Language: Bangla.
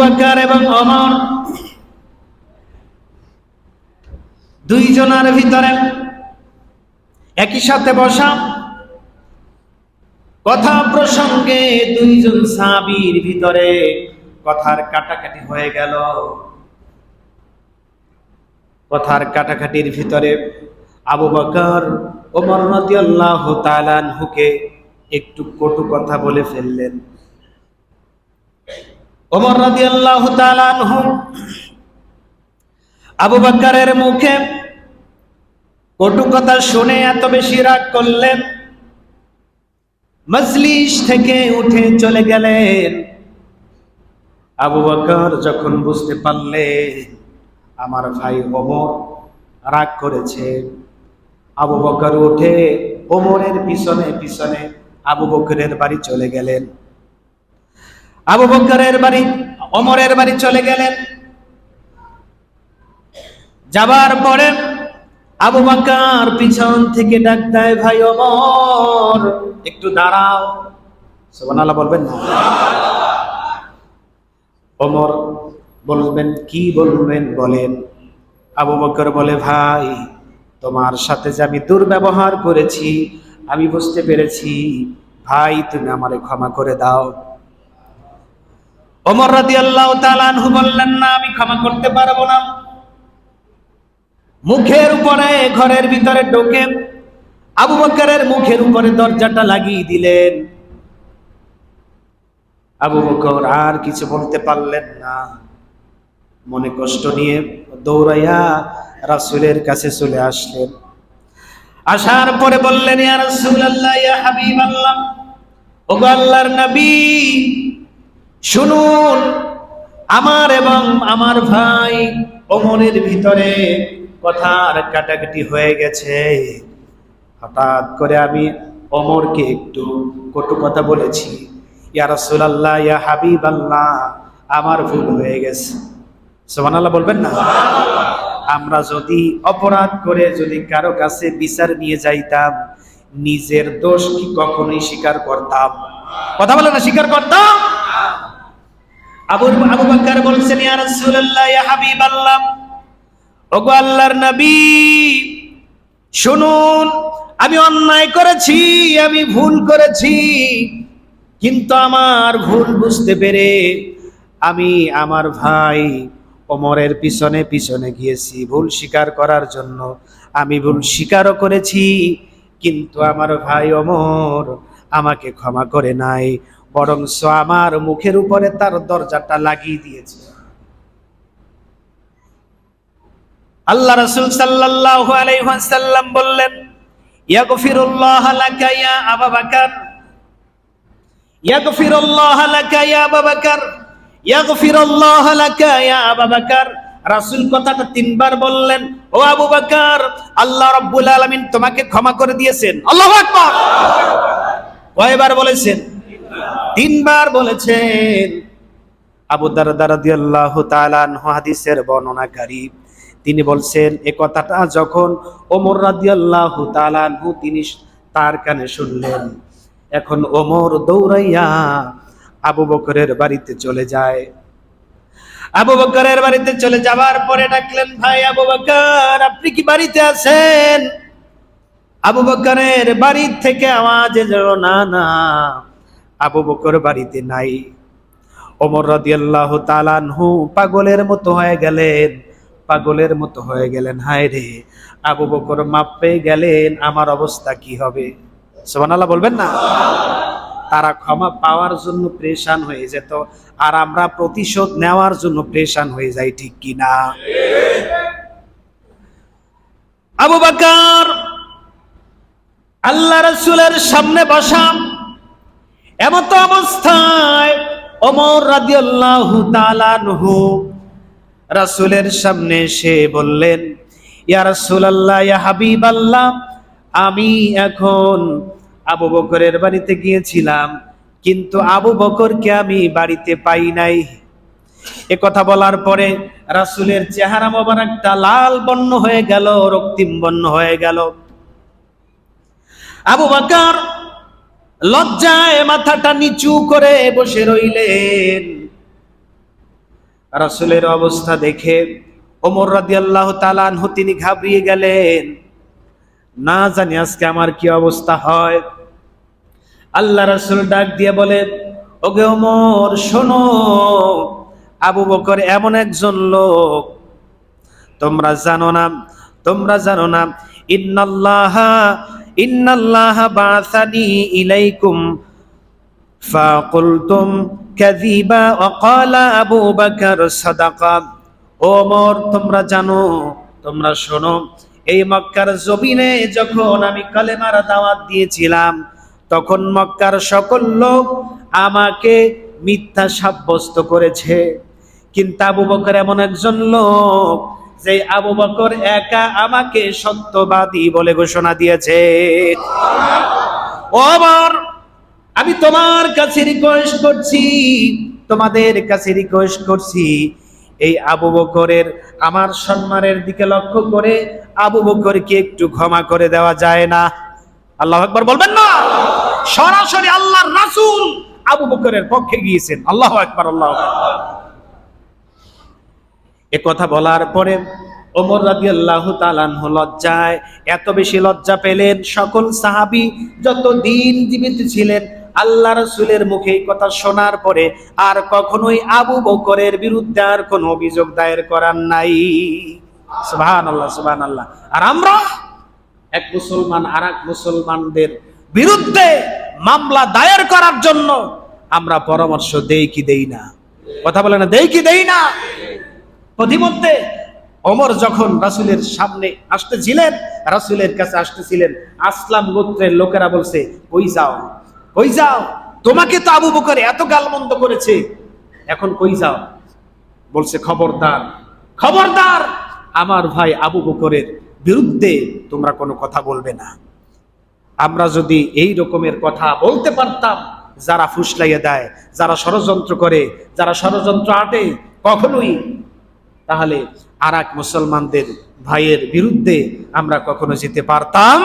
বাকর এবং অমর দুইজনের ভিতরে একই সাথে বসা কথা প্রসঙ্গে দুইজন সাবির ভিতরে কথার কাটাকাটি হয়ে গেল। কথার কাটাকাটির ভিতরে আবু বকর ওমর রাদিয়াল্লাহু তাআলা আনহুকে একটু কটু কথা বলে ফেললেন। ওমর রাদিয়াল্লাহু তাআলা আনহু আবু বকরের মুখে কটু কথা শুনে এত বেশি রাগ করলেন। মজলিস থেকে উঠে চলে গেলেন। আবু বকর যখন বুঝতে পারলেন আমার ভাই ওমর রাগ করেছে, আবু বকর উঠে ওমরের পিছনে পিছনে আবু বকরের বাড়ি চলে গেলেন। আবু বকরের বাড়ি অমরের বাড়ি চলে গেলেন। যাবার পরে আবু বকর পিছন থেকে ডাক ভাই অমর একটু দাঁড়াও। সুবহানাল্লাহ বলবেন না। অমর বলবেন, কি বলবেন বলেন? আবু বকর বলে, ভাই, তোমার সাথে যে আমি দুর্ব্যবহার করেছি, আমি বুঝতে পেরেছি। ভাই, তুমি আমারে ক্ষমা করে দাও। ওমর রাদিয়াল্লাহু তাআলা আনহু বললেন, না, আমি ক্ষমা করতে পারব না। মুখের উপরে ঘরের ভিতরে ঢোকে আবু বকরের মুখের উপরে দরজাটা লাগিয়ে দিলেন। আবু বকর আর কিছু বলতে পারলেন না। মনে কষ্ট নিয়ে দৌড়াইয়া রাসূলের কাছে চলে আসলেন। আসার পরে বললেন, ইয়া রাসূলুল্লাহ, ইয়া হাবিবাল্লাহ, ওগো আল্লাহর নবী শুনুন, আমার এবং আমার ভাই ওমরের ভিতরে কথার কাটাকাটি হয়ে গেছে। হঠাৎ করে আমি অমরকে একটু কটু কথা বলেছি। ইয়া ইয়া হাবিবাল্লাহ, আমার ভুল হয়ে গেছে। সুবহানাল্লাহ বলবেন না? আমরা যদি অপরাধ করে যদি কারও কাছে বিচার নিয়ে যাইতাম, নিজের দোষ কি কখনোই স্বীকার করতাম? কথা বলে না, স্বীকার করতাম? আবু বলছেন, ইয়া রাসূলুল্লাহ, ইয়া হাবিবাল্লাহ, ওগো আল্লাহর নবী, শুনুন, আমি অন্যায় করেছি, আমি ভুল করেছি, কিন্তু আমার ভুল বুঝতে পেরে আমি আমার ভাই ওমরের পিছনে পিছনে গিয়েছি। ভুল স্বীকার করার জন্য আমি ভুল স্বীকারও করেছি, কিন্তু আমার ভাই ওমর আমাকে ক্ষমা করে নাই। বরংস আমার মুখের উপরে তার দরজাটা লাগিয়ে দিয়েছে। আল্লাহ রাসূল আলাইহি বললেন কথাটা তিনবার বললেন, ও আবু বকর, আল্লাহ রাব্বুল আলামিন তোমাকে ক্ষমা করে দিয়েছেন। আল্লাহু আকবার। বলেছেন? তিনবার বলেছেন, আবু দারদা রাদিয়াল্লাহু তাআলা আনহু হাদিসের বর্ণনাকারী তিনি বলছেন, এ কথাটা যখন ওমর রাদিয়াল্লাহু তাআলা আনহু তিনি তার কানে শুনলেন, এখন ওমর দৌড়াইয়া আবু বকরের বাড়িতে চলে যায়। আবু বকরের বাড়িতে চলে যাবার পরে ডাকলেন, ভাই আবু বকর, আপনি কি বাড়িতে আছেন? আবু বকরের বাড়ি থেকে আওয়াজ এলো, না না। আবু বকর বাড়িতে নাই। ওমর রাদিয়াল্লাহু তাআলা আনহু পাগলের মতো হয়ে গেলেন। পাগলের মতো হয়ে গেলেন, হায় রে। আবু বকর মাপ পেয়ে গেলেন, আমার অবস্থা কি হবে? সুবহানাল্লাহ বলবেন না? তারা ক্ষমা পাওয়ার জন্য প্রেশান হয়ে যেত, আর আমরা প্রতিশোধ নেওয়ার জন্য প্রেশান হয়ে যাই, ঠিক কি না? আবু বকর, আল্লাহ রসুলের সামনে বসা এমত অবস্থায় ওমর রাদিয়াল্লাহু তাআলা আনহু রাসূলের সামনে এসে বললেন, ইয়া রাসূলুল্লাহ, ইয়া হাবিবাল্লাহ, আমি এখন আবু বকরের বাড়িতে গিয়েছিলাম, কিন্তু আবু বকরকে আমি বাড়িতে পাই নাই। এ কথা বলার পরে রাসূলের চেহারা মোবারকটা লাল বর্ণ হয়ে গেল, রক্তিম বর্ণ হয়ে গেল। আবু বকর লজ্জায় মাথাটা নিচু করে বসে রইলেন। রাসূলের অবস্থা দেখে ওমর রাদিয়াল্লাহু তাআলা আনহু তিনি ঘাবড়িয়ে গেলেন। না জানি আজকে আমার কি অবস্থা হয়। আল্লাহ রাসূল ডাক দিয়ে বলে, ওগে ওমর, শোনো, আবু বকর এমন একজন লোক। তোমরা জানো না, তোমরা জানো না, ইন্নাল্লাহা ইন্নাল্লাহা বাসানি ইলাইকুম। ফাকুলতুম আবু তোমরা জানো, তোমরা শোনো, এই মক্কার জমিনে যখন আমি কালেমার দাওয়াত দিয়েছিলাম, তখন মক্কার সকল লোক আমাকে মিথ্যা সাব্যস্ত করেছে। কিন্তু আবু বকর এমন একজন লোক যে আবু বকর একা আমাকে সত্যবাদী বলে ঘোষণা দিয়েছে। আমি তোমার কাছে রিকোয়েস্ট করছি, তোমাদের কাছে রিকোয়েস্ট করছি। এই আবু বকরের আমার সম্মানের দিকে লক্ষ্য করে আবু বকরকে একটু ক্ষমা করে দেওয়া যায় না। আল্লাহ একবার বলবেন না। সরাসরি আল্লাহর রাসূল আবু বকরের পক্ষে গিয়েছেন। আল্লাহ একবার আল্লাহ। এ কথা বলার পরে ওমর রাজি আল্লাহ লজ্জায় এত বেশি লজ্জা পেলেন সকল সাহাবি যত দিন জীবিত ছিলেন আল্লাহ রসুলের মুখে এই কথা শোনার পরে আর কখনোই আবু বকরের বিরুদ্ধে আর কোনো অভিযোগ দায়ের করার নাই। সুবহান আল্লাহ সুবহান আল্লাহ আর আমরা এক মুসলমান আর এক মুসলমানদের বিরুদ্ধে মামলা দায়ের করার জন্য আমরা পরামর্শ দেই কি দেই না? কথা বলে না, দেই কি দেই না? প্রতিমধ্যে ওমর যখন রাসূলের সামনে আসতেছিলেন, রাসূলের কাছে আসতেছিলেন, আসলাম গোত্রের লোকেরা বলছে কই যাও কই যাও, তোমাকে তো আবু বকর এত গালমন্দ করেছে, এখন কই যাও? বলছে, খবরদার খবরদার, আমার ভাই আবু বকরের বিরুদ্ধে তোমরা কোনো কথা বলবে না। আমরা যদি এই রকমের কথা বলতে পারতাম, যারা ফুসলাইয়ে দেয়, যারা ষড়যন্ত্র করে, যারা ষড়যন্ত্র আটে, কখনোই তাহলে আর মুসলমানদের ভাইয়ের বিরুদ্ধে আমরা কখনো যেতে পারতাম?